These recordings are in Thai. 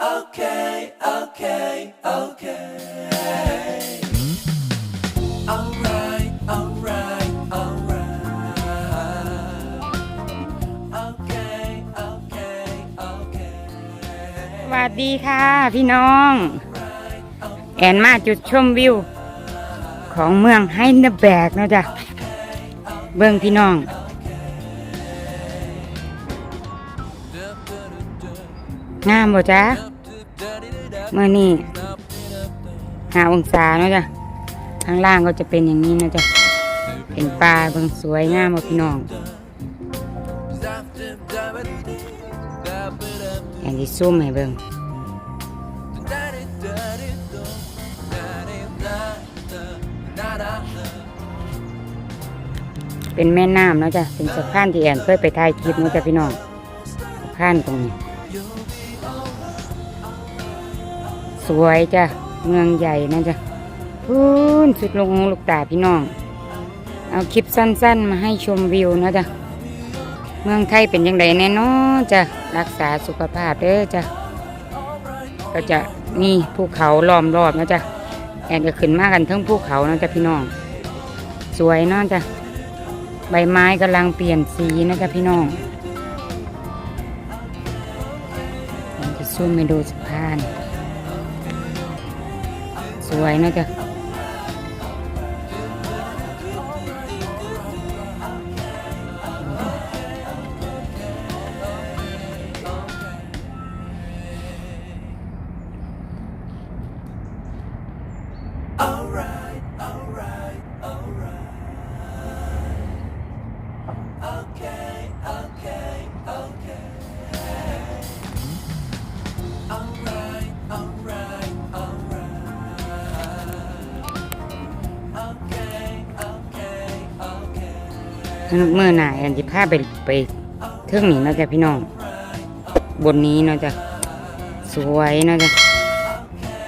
Okay, okay, okay. สวัสดีค่ะ พี่น้อง แอนมาจุดชมวิว ของเมืองไฮเดนเบกนะจ๊ะ เบิ่งพี่น้อง งามบ่จ๊ะเมื่อนี้หาองศาเนาะจ๊ะข้างล่างก็จะเป็นอย่างนี้นะจ๊ะเป็นปลาเบิ่งสวยงามบ่พี่น้องแอนที่ซุ่มให้เบิ่งเป็นแม่น้ำเนาะจ้ะเป็นสะพานที่แอนเคยไปถ่ายคลิปเนาะจ้ะพี่น้องสะพานตรงนี้ สวยจ้ะ เมืองใหญ่นะจ้ะพูนสุดลงลูกตาพี่น้อง เอาคลิปสั้น ๆ มาให้ชมวิวนะจ้ะ เมืองไทยเป็นยังไงแน่นอนจะรักษาสุขภาพเด้อจ้ะ ก็จะมีภูเขาล้อมรอบนะจ๊ะแอนก็ขึ้นมากันทั้งภูเขานะจ๊ะพี่น้อง สวยเนาะจ้ะใบไม้กำลังเปลี่ยนสีนะจ๊ะพี่น้องจะซูมไปดูสะพาน สวยนะจ๊ะ เมื่อหน่ายอันที่พาไปไปเทื่องนี้เนาะจ๊ะพี่น้อง บนนี้เนาะจ๊ะสวยเนาะจ๊ะ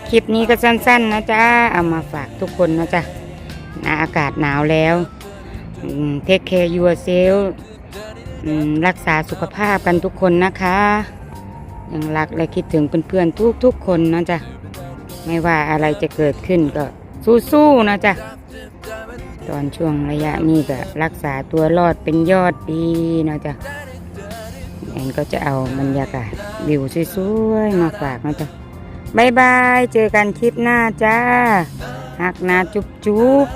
คลิปนี้ก็สั้น ๆ นะจ๊ะเอามาฝากทุกคนนะจ๊ะนาอากาศหนาวแล้วเทคแคร์ยูเซลรักษาสุขภาพกันทุกคนนะคะ ยังรักและคิดถึงเพื่อนๆทุกๆคนนาะจ๊ะไม่ว่าอะไรจะเกิดขึ้นก็สู้ๆนะจ๊ะ ตอนช่วงระยะนี้ก็รักษาตัวรอดเป็นยอดดีเนาะจ๊ะแอนก็จะเอาบรรยากาศวิวสวยๆมาฝากเนาะจ๊ะบายบาย เจอกันคลิปหน้าจ้าหักนาจุ๊บจุ๊บ